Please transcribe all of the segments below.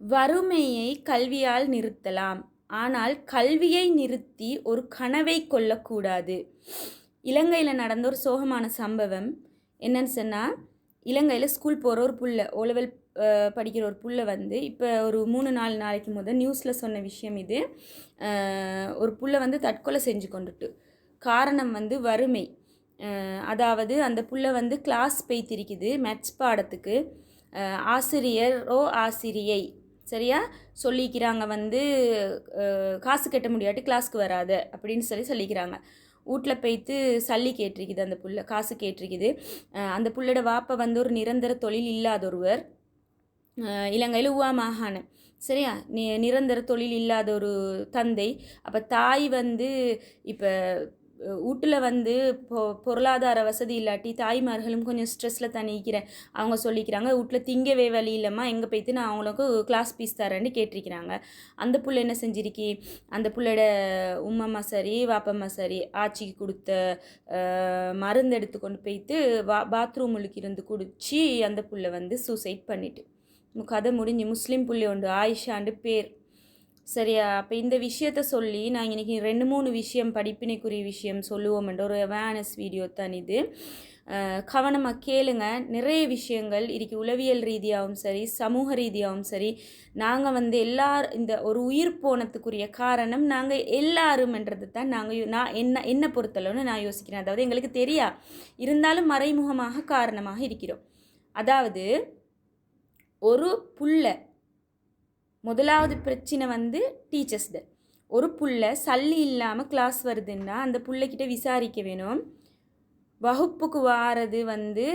வறுமையை கல்வியால் நிறுத்தலாம். ஆனால் கல்வியை நிறுத்தி ஒரு கனவை கொள்ளக்கூடாது. இலங்கையில் நடந்த ஒரு சோகமான சம்பவம் என்னன்னு சொன்னால் இலங்கையில் ஸ்கூல் போகிற ஒரு புள்ள ஓலவெல் படிக்கிற ஒரு புள்ள வந்து இப்போ ஒரு மூணு நாலு நாளைக்கு முதல் நியூஸில் சொன்ன விஷயம் இது. ஒரு புள்ள வந்து தற்கொலை செஞ்சு கொண்டுட்டு. காரணம் வந்து வறுமை. அதாவது அந்த புள்ள வந்து கிளாஸ் பெய்த்திருக்குது மேத்ஸ் பாடத்துக்கு. ஆசிரியரோ ஆசிரியை. சரியா? சொல்லிக்கிறாங்க வந்து காசு கட்ட முடியாட்டி கிளாஸ்க்கு வராது அப்படின்னு சொல்லி சொல்லிக்கிறாங்க. வீட்டில் போய்த்து சல்லி கேட்டிருக்குது அந்த புள்ள காசு கேட்டிருக்குது. அந்த புள்ளோட வாப்பை வந்து ஒரு நிரந்தர தொழில் இல்லாத ஒருவர். இலங்கையில் உவா மாகாணம். சரியா? நி நிரந்தர தொழில் இல்லாத ஒரு தந்தை. அப்போ தாய் வந்து இப்போ வீட்டில் வந்து பொ பொருளாதார வசதி இல்லாட்டி தாய்மார்களும் கொஞ்சம் ஸ்ட்ரெஸ்ஸில் தணிக்கிற அவங்க சொல்லிக்கிறாங்க. வீட்டில் திங்கவே வழி இல்லைம்மா எங்கே போய்த்து நான் அவங்களுக்கு கிளாஸ் பீஸ் தரேன்னு கேட்டிருக்கிறாங்க. அந்த புள்ள என்ன செஞ்சிருக்கி? அந்த புள்ளோட உம்மம்மா சரி வாப்பம்மா சரி ஆச்சிக்கு கொடுத்த மருந்து எடுத்து கொண்டு போய்த்து வா பாத்ரூமுக்கு இருந்து குடிச்சு அந்த புள்ள வந்து சூசைட் பண்ணிட்டு. கதை முடிஞ்சு முஸ்லீம் புள்ளி உண்டு ஆயிஷாண்டு பேர். சரியா? அப்போ இந்த விஷயத்த சொல்லி நான் இன்னைக்கு ரெண்டு மூணு விஷயம் படிப்பினைக்குரிய விஷயம் சொல்லுவோம்ன்ற ஒரு அவேர்னஸ் வீடியோ தான் இது. கவனமாக கேளுங்க. நிறைய விஷயங்கள் இன்றைக்கி உளவியல் ரீதியாகவும் சரி சமூக ரீதியாகவும் சரி நாங்கள் வந்து எல்லார் இந்த ஒரு உயிர் போனத்துக்குரிய காரணம் நாங்கள் எல்லாருமன்றது தான் நாங்கள் நான் என்ன என்னை பொறுத்தளவுன்னு நான் யோசிக்கிறேன். அதாவது எங்களுக்கு தெரியா? இருந்தாலும் மறைமுகமாக காரணமாக இருக்கிறோம். அதாவது ஒரு புள்ள முதலாவது பிரச்சனை வந்து டீச்சர்ஸ்து ஒரு புள்ள சல்லி இல்லாமல் கிளாஸ் வருதுன்னா அந்த பிள்ளைக்கிட்ட விசாரிக்க வேணும். வகுப்புக்கு வாரது வந்து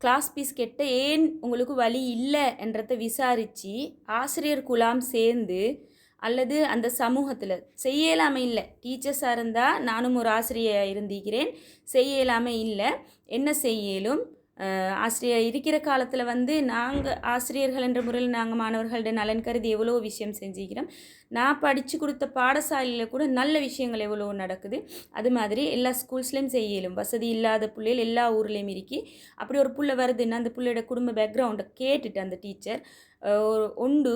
கிளாஸ் பீஸ் கெட்ட ஏன் உங்களுக்கு வழி இல்லை என்றதை விசாரித்து ஆசிரியர் குலாம் சேர்ந்து அல்லது அந்த சமூகத்தில் செய்யலாமல் இல்லை. டீச்சர்ஸாக இருந்தால் நானும் ஒரு ஆசிரியர் இருந்திருக்கிறேன். செய்யலாமல் இல்லை. என்ன செய்யலும் ஆசிரியர் இருக்கிற காலத்தில் வந்து நாங்கள் ஆசிரியர்கள் என்ற முறையில் நாங்கள் மாணவர்களோட நலன் கருதி எவ்வளோ விஷயம் செஞ்சுக்கிறோம் நான் படித்து கொடுத்த பாடசாலையில் கூட நல்ல விஷயங்கள் எவ்வளோ நடக்குது. அது மாதிரி எல்லா ஸ்கூல்ஸ்லேயும் செய்யலும். வசதி இல்லாத பிள்ளைகள் எல்லா ஊர்லேயும் இருக்கி அப்படி ஒரு புள்ள வருதுன்னா அந்த பிள்ளையோட குடும்ப பேக்ரவுண்டை கேட்டுட்டு அந்த டீச்சர் உண்டு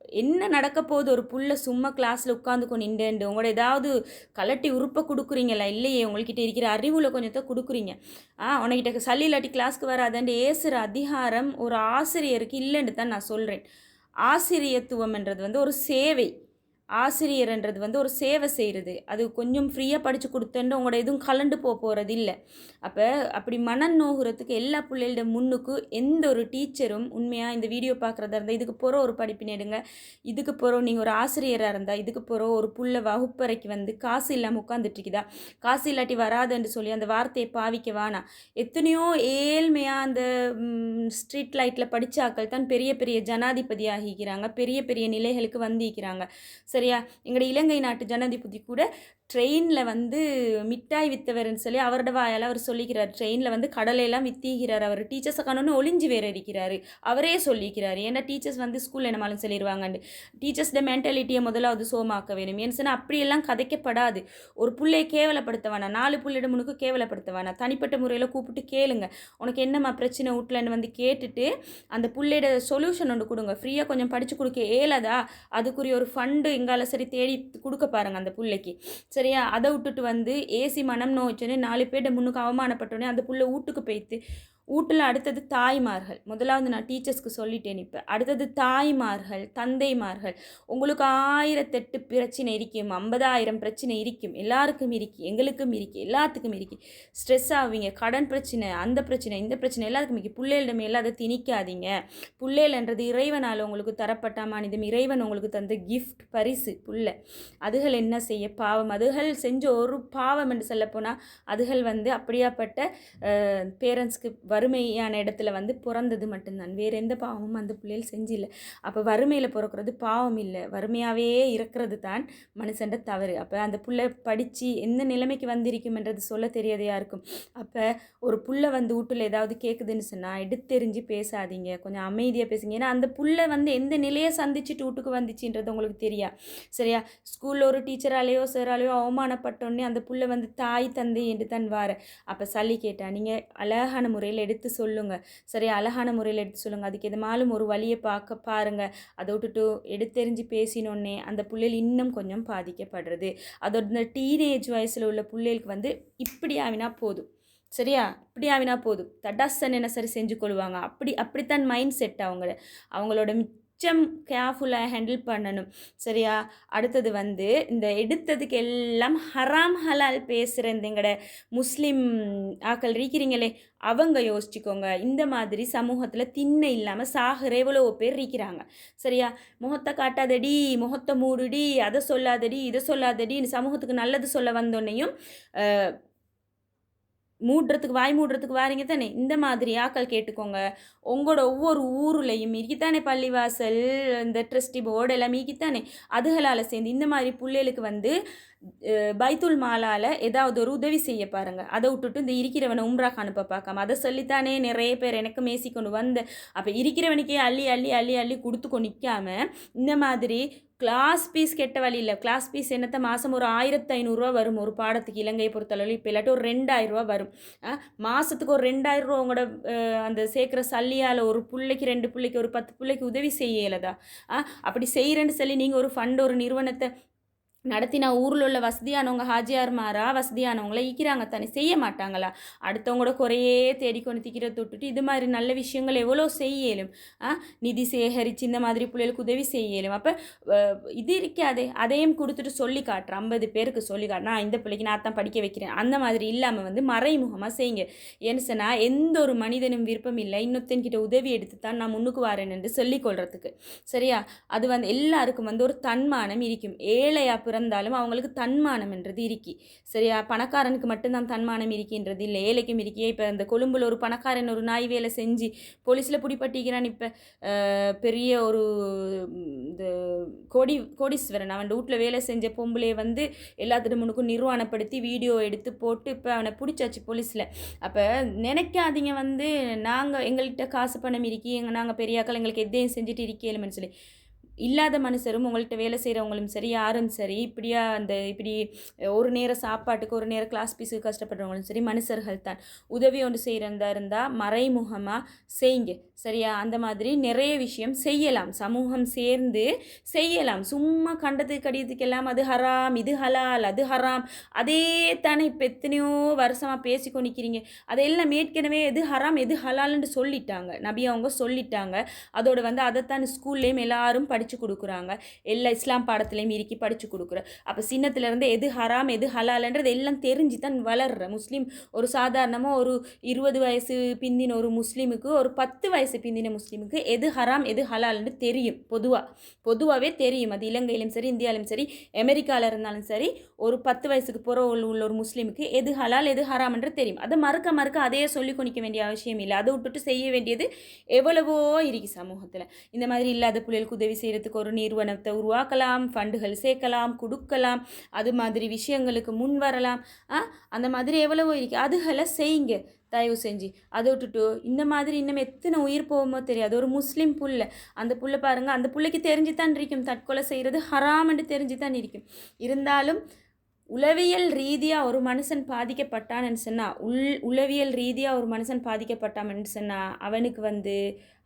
என்ன நடக்க போகுது? ஒரு புள்ள சும்மா கிளாஸில் உட்காந்து நின்றுண்டு. உங்களோட ஏதாவது கலட்டி உறுப்பை கொடுக்குறீங்களா? இல்லையே உங்கள்கிட்ட இருக்கிற அறிவில் கொஞ்சத்தை கொடுக்குறீங்க. ஆ உனக்கிட்ட சளி இல்லாட்டி கிளாஸ்க்கு வராதண்டு ஏசுகிற அதிகாரம் ஒரு ஆசிரியருக்கு இல்லைன்னு தான் நான் சொல்கிறேன் ஆசிரியத்துவம்ன்றது வந்து ஒரு சேவை. ஆசிரியர்ன்றது வந்து ஒரு சேவை செய்கிறது அது கொஞ்சம் ஃப்ரீயாக படித்து கொடுத்தேன்னு உங்களோட எதுவும் கலண்டு போக போகிறது இல்லை. அப்போ அப்படி மனம் நோகுறதுக்கு எல்லா பிள்ளைகளோட முன்னுக்கு எந்த ஒரு டீச்சரும் உண்மையாக இந்த வீடியோ பார்க்குறதா இருந்தால் இதுக்கு போகிற ஒரு படிப்பினை எடுங்க. இதுக்கு போகிற நீங்கள் ஒரு ஆசிரியராக இருந்தால் இதுக்கு போகிற ஒரு புள்ள வகுப்பறைக்கு வந்து காசு இல்லாமல் உட்காந்துட்ருக்குதா காசு இல்லாட்டி வராதுன்னு சொல்லி அந்த வார்த்தையை பாவிக்க வேணாம். எத்தனையோ ஏழ்மையாக அந்த ஸ்ட்ரீட் லைட்டில் படித்தாக்கள் தான் பெரிய பெரிய ஜனாதிபதி ஆகிக்கிறாங்க பெரிய பெரிய நிலைகளுக்கு வந்திருக்கிறாங்க. சரியா? எங்களுடைய இலங்கை நாட்டு ஜனாதிபதி கூட ட்ரெயினில் வந்து மிட்டாய் வித்தவர்னு சொல்லி அவரோட வாயால் அவர் சொல்லிக்கிறார். ட்ரெயினில் வந்து கடலையெல்லாம் வித்திக்கிறார் அவர். டீச்சர்ஸை காணோன்னு ஒளிஞ்சு வேற இருக்கிறாரு அவரே சொல்லிக்கிறார். ஏன்னா டீச்சர்ஸ் வந்து ஸ்கூலில் என்னமாலும் சொல்லிடுவாங்கன்னு டீச்சர்ஸ்ட மென்டாலிட்டியை முதலாவது சோமாக்க வேணும். ஏன்னு சொன்னால் அப்படியெல்லாம் கதைக்கப்படாது. ஒரு பிள்ளையை கேவலப்படுத்த வேணாம் நாலு புள்ளையிட முனுக்கு கேவலப்படுத்த வேணாம் தனிப்பட்ட முறையில் கூப்பிட்டு கேளுங்க. உனக்கு என்னம்மா பிரச்சனை? வீட்டிலன்னு வந்து கேட்டுட்டு அந்த பிள்ளையோட சொல்யூஷன் ஒன்று கொடுங்க. ஃப்ரீயாக கொஞ்சம் படித்து கொடுக்க ஏலதா அதுக்குரிய ஒரு ஃபண்டு எங்கால சரி தேடி கொடுக்க பாருங்கள் அந்த பிள்ளைக்கு. சரி சரியா? அதை விட்டுட்டு வந்து ஏசி மனம் நோய்ச்சோன்னே நாலு பேர்கிட்ட முன்னுக்கு அவமானப்பட்டோன்னே அந்த புள்ள வீட்டுக்கு போய்த்து வீட்டில் அடுத்தது தாய்மார்கள். முதலாவது நான் டீச்சர்ஸ்க்கு சொல்லிட்டேன் இப்போ. அடுத்தது தாய்மார்கள் தந்தைமார்கள். உங்களுக்கு ஆயிரத்தெட்டு பிரச்சனை இருக்கும் ஐம்பதாயிரம் பிரச்சனை இருக்கும் எல்லாருக்கும் இருக்கு எங்களுக்கும் இருக்கு எல்லாத்துக்கும் இருக்கு. ஸ்ட்ரெஸ் ஆவீங்க கடன் பிரச்சனை அந்த பிரச்சனை இந்த பிரச்சனை எல்லாத்துக்கும் இருக்கு. பிள்ளைகளிடம் எல்லாம் அதை திணிக்காதீங்க. பிள்ளைகள்ன்றது இறைவனால் உங்களுக்கு தரப்பட்ட மானிதம் இறைவன் உங்களுக்கு தந்த கிஃப்ட் பரிசு புள்ள. அதுகள் என்ன செய்ய? பாவம். அதுகள் செஞ்ச ஒரு பாவம் என்று சொல்லப்போனால் அதுகள் வந்து அப்படியாப்பட்ட பேரண்ட்ஸ்க்கு வறுமையான இடத்துல வந்து பிறந்தது மட்டும்தான். வேறு எந்த பாவமும் அந்த பிள்ளைகள் செஞ்சில்லை. அப்போ வறுமையில் பிறக்கிறது பாவம் இல்லை. வறுமையாகவே இருக்கிறது தான் மனுஷன்ட தவறு. அப்போ அந்த புள்ள படித்து எந்த நிலைமைக்கு வந்திருக்கும்ன்றது சொல்ல தெரியாதையா இருக்கும் அப்போ ஒரு புள்ள வந்து வீட்டில் ஏதாவது கேட்குதுன்னு சொன்னால் எடுத்தெறிஞ்சு பேசாதீங்க. கொஞ்சம் அமைதியாக பேசுங்க. ஏன்னா அந்த புள்ள வந்து எந்த நிலையை சந்திச்சுட்டு வீட்டுக்கு வந்துச்சுன்றது உங்களுக்கு தெரியா? சரியா? ஸ்கூலில் ஒரு டீச்சராலேயோ சாராலேயோ அவமானப்பட்டோன்னே அந்த புள்ள வந்து தாய் தந்தை என்று தான் வார. அப்போ சளி கேட்டா நீங்கள் அழகான முறையில் முறையில் எடுத்து சொல்லுங்கள் சரி அழகான முறையில் எடுத்து சொல்லுங்கள் அதுக்கு எதுமாலும் ஒரு வழியை பார்க்க பாருங்கள் அதை விட்டுட்டு எடுத்தெறிஞ்சு பேசினோன்னே அந்த பிள்ளைகள் இன்னும் கொஞ்சம் பாதிக்கப்படுறது. அதோட இந்த டீனேஜ் வயசில் உள்ள பிள்ளைகளுக்கு வந்து இப்படி ஆவினா போதும். சரியா? இப்படி ஆவினா போதும். தடாசன் என்ன சரி செஞ்சு கொள்வாங்க அப்படி அப்படித்தான் மைண்ட் செட் அவங்கள. அவங்களோட கொஞ்சம் கேர்ஃபுல்லாக ஹேண்டில் பண்ணணும். சரியா? அடுத்தது வந்து இந்த எடுத்ததுக்கு எல்லாம் ஹராம் ஹலால் பேசுகிற இந்த எங்களோட முஸ்லீம் ஆக்கள் இருக்கிறீங்களே அவங்க யோசிச்சுக்கோங்க. இந்த மாதிரி சமூகத்தில் திண்ணை இல்லாமல் சாகிற எவ்வளோ பேர் இருக்கிறாங்க. சரியா? முகத்தை காட்டாதடி முகத்தை மூடுடி அதை சொல்லாதடி இதை சொல்லாதடி சமூகத்துக்கு நல்லது சொல்ல வந்தோன்னையும் மூடுறதுக்கு வாய் மூடுறதுக்கு வாரீங்க தானே? இந்த மாதிரி ஆக்கள் கேட்டுக்கோங்க. உங்களோட ஒவ்வொரு ஊருலையும் இருக்கித்தானே பள்ளிவாசல் இந்த ட்ரஸ்டி போர்டு எல்லாம் இக்கித்தானே அதுகளால் சேர்ந்து இந்த மாதிரி பிள்ளைகளுக்கு வந்து பைத்துல் மாலால் ஏதாவது ஒரு உதவி செய்ய பாருங்கள் அதை விட்டுட்டு இந்த இருக்கிறவனை உம்ராக்கு அனுப்ப பார்க்காம. அதை சொல்லித்தானே நிறைய பேர் எனக்கு மேசி கொண்டு வந்த அப்போ இருக்கிறவனுக்கே அள்ளி அள்ளி அள்ளி அள்ளி கொடுத்து நிற்காம இந்த மாதிரி கிளாஸ் பீஸ் கெட்ட வழி இல்லை. கிளாஸ் பீஸ் என்னத்த மாதம் ஒரு ஆயிரத்து ஐநூறுரூவா வரும். ஒரு பாடத்துக்கு இலங்கையை பொறுத்தளவில் இப்போ இல்லாட்டி ஒரு ரெண்டாயிரரூவா வரும். மாதத்துக்கு ஒரு ரெண்டாயிரரூவா உங்களோட அந்த சேர்க்குற சல்லியால் ஒரு பிள்ளைக்கு ரெண்டு பிள்ளைக்கு ஒரு பத்து பிள்ளைக்கு உதவி செய்யலதா? அப்படி செய்கிறேன்னு சொல்லி நீங்கள் ஒரு ஃபண்ட் ஒரு நிறுவனத்தை நடத்தினா ஊரில் உள்ள வசதியானவங்க ஹாஜியார்மாரா வசதியானவங்கள ஈக்கிறாங்க தானே செய்ய மாட்டாங்களா? அடுத்தவங்களோட குறையே தேடிக்கொண்டு திக்கிறத தொட்டுட்டு இது மாதிரி நல்ல விஷயங்கள் எவ்வளோ செய்யலும் ஆ? நிதி சேகரித்து இந்த மாதிரி பிள்ளைகளுக்கு உதவி செய்யலும். அப்போ இது இருக்காதே. அதையும் கொடுத்துட்டு சொல்லி காட்டுறேன் ஐம்பது பேருக்கு சொல்லி காட்டுறேன் நான் இந்த பிள்ளைக்கு நான் தான் படிக்க வைக்கிறேன். அந்த மாதிரி இல்லாமல் வந்து மறைமுகமாக செய்யுங்க. ஏன்னு சொன்னால் எந்த ஒரு மனிதனும் விருப்பம் இல்லை இன்னொருத்தன்கிட்ட உதவி எடுத்து தான் நான் முன்னுக்கு வரேன் என்று சொல்லிக்கொள்கிறதுக்கு சரியா? அது வந்து எல்லாருக்கும் வந்து ஒரு தன்மானம் இருக்கும். ஏழையாக பிறந்தாலும் அவங்களுக்கு தன்மானம் என்றது இருக்கி. சரியா? பணக்காரனுக்கு மட்டும்தான் தன்மானம் இருக்கின்றது இல்லை. ஏழைக்கும் இருக்கி. இப்போ இந்த கொழும்பில் ஒரு பணக்காரன் ஒரு நாய் வேலை செஞ்சு போலீஸில் பிடிப்பட்டிக்கிறான் இப்போ பெரிய ஒரு இந்த கோடி கோடீஸ்வரன். அவன் வீட்டில் வேலை செஞ்ச பொம்பளை வந்து எல்லாத்திட்ட முனுக்கும் நிர்வாணப்படுத்தி வீடியோ எடுத்து போட்டு இப்போ அவனை பிடிச்சாச்சு போலீஸில். அப்போ நினைக்காதீங்க வந்து நாங்கள் எங்கள்கிட்ட காசு பணம் இருக்கி எங்கள் நாங்கள் பெரியாக்கள் எங்களுக்கு எதையும் செஞ்சுட்டு இருக்கேலுமென்னு சொல்லி. இல்லாத மனுஷரும் உங்கள்கிட்ட வேலை செய்கிறவங்களும் சரி யாரும் சரி இப்படியா அந்த இப்படி ஒரு நேரம் சாப்பாட்டுக்கு ஒரு நேரம் கிளாஸ் பீஸுக்கு கஷ்டப்படுறவங்களும் சரி மனுஷர்கள் தான். உதவி ஒன்று செய்கிறதா இருந்தால் மறைமுகமாக செய்யுங்க. சரியா? அந்த மாதிரி நிறைய விஷயம் செய்யலாம். சமூகம் சேர்ந்து செய்யலாம். சும்மா கண்டது கடியதுக்கெல்லாம் அது ஹராம் இது ஹலால் அது ஹராம். அதே தானே இப்போ எத்தனையோ வருஷமாக பேசிக்கொண்டு நிற்கிறீங்க அதையெல்லாம் ஏற்கனவே எது ஹராம் எது ஹலால்னு சொல்லிட்டாங்க. நபி அவங்க சொல்லிட்டாங்க. அதோடு வந்து அதைத்தான் ஸ்கூல்லேயும் எல்லாரும் படித்து படித்து கொடுக்குறாங்க. எல்லா இஸ்லாம் பாடத்துலேயும் இறுக்கி படித்து கொடுக்குற. அப்போ சின்னத்துலேருந்து எது ஹராம் எது ஹலாலன்றது எல்லாம் தெரிஞ்சு தான் வளர்ற முஸ்லீம். ஒரு சாதாரணமாக ஒரு இருபது வயசு பிந்தின ஒரு முஸ்லீமுக்கு ஒரு பத்து வயசு பிந்தின முஸ்லீமுக்கு எது ஹராம் எது ஹலால்னு தெரியும் பொதுவாக பொதுவாகவே தெரியும். அது இலங்கையிலும் சரி இந்தியாவிலும் சரி அமெரிக்காவில் இருந்தாலும் சரி ஒரு பத்து வயசுக்கு புற உள்ள ஒரு முஸ்லீமுக்கு எது ஹலால் எது ஹராம்ன்றது தெரியும். அதை மறுக்க மறுக்க அதையே சொல்லி கொணிக்க வேண்டிய அவசியம் இல்லை. அதை விட்டுட்டு செய்ய வேண்டியது எவ்வளவோ இருக்கு சமூகத்தில். இந்த மாதிரி இல்லாத பிள்ளைகளுக்கு உதவி செய்ய செய்கிறதுக்கு ஒரு நிறுவனத்தை உருவாக்கலாம் ஃபண்டுகள் சேர்க்கலாம் கொடுக்கலாம் அது மாதிரி விஷயங்களுக்கு முன் வரலாம். அந்த மாதிரி எவ்வளவோ இருக்கு. அதுகளை செய்யுங்க. தயவு செஞ்சு. அதை விட்டுட்டு இந்த மாதிரி இன்னும் எத்தனை உயிர் போகுமோ தெரியாது. ஒரு முஸ்லீம் புள்ள. அந்த புள்ள பாருங்கள் அந்த பிள்ளைக்கு தெரிஞ்சு தான் இருக்கும். தற்கொலை செய்கிறது ஹராமன்ட்டு தெரிஞ்சு தான் இருக்கும். இருந்தாலும் உளவியல் ரீதியாக ஒரு மனுஷன் பாதிக்கப்பட்டான்னு சொன்னால் உள் உளவியல் ரீதியாக ஒரு மனுஷன் பாதிக்கப்பட்டான்னு சொன்னால் அவனுக்கு வந்து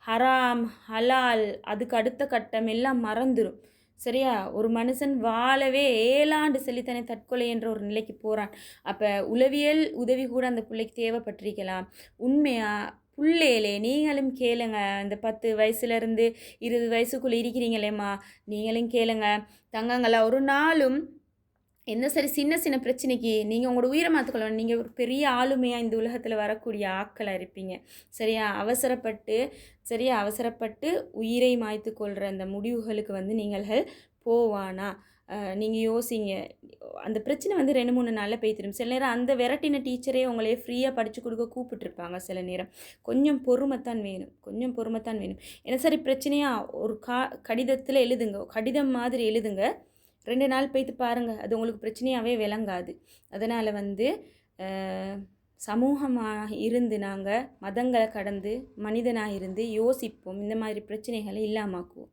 ஹராம் ஹலால் அதுக்கு அடுத்த கட்டம் எல்லாம் மறந்துடும் சரியா? ஒரு மனுஷன் வாழவே ஏழாண்டு செல்லித்தனை தற்கொலை என்ற ஒரு நிலைக்கு போகிறான் அப்போ உளவியல் உதவி கூட அந்த பிள்ளைக்கு தேவைப்பட்டிருக்கலாம். உண்மையாக புள்ளேலே நீங்களும் கேளுங்க. இந்த பத்து வயசுலேருந்து இருபது வயசுக்குள்ளே இருக்கிறீங்களேம்மா. நீங்களும் கேளுங்க. தங்கங்களா ஒரு நாளும் என்ன சரி சின்ன சின்ன பிரச்சனைக்கு நீங்கள் உங்களோட உயிரை மாற்றிக்கொள்ளணும் நீங்கள் ஒரு பெரிய ஆளுமையாக இந்த உலகத்தில் வரக்கூடிய ஆக்களாக இருப்பீங்க. சரியா? அவசரப்பட்டு சரியா? அவசரப்பட்டு உயிரை மாய்த்து கொள்கிற அந்த முடிவுகளுக்கு வந்து நீங்கள்கள் போவானா? நீங்கள் யோசிங்க. அந்த பிரச்சனை வந்து ரெண்டு மூணு நாளில் பெய்த்திடும் சில நேரம் அந்த விரட்டின டீச்சரே உங்களே ஃப்ரீயாக படித்து கொடுக்க கூப்பிட்டுருப்பாங்க சில நேரம். கொஞ்சம் பொறுமைத்தான் வேணும். கொஞ்சம் பொறுமைத்தான் வேணும். ஏன்னா சரி பிரச்சனையாக ஒரு கா கடிதத்தில் எழுதுங்க. கடிதம் மாதிரி எழுதுங்க. ரெண்டு நாள் போய்த்து பாருங்கள் அது உங்களுக்கு பிரச்சனையாகவே விளங்காது. அதனால் வந்து சமூகமாக இருந்து நாங்கள் மதங்களை கடந்து மனிதனாக இருந்து யோசிப்போம் இந்த மாதிரி பிரச்சனைகளை இல்லாமாக்குவோம்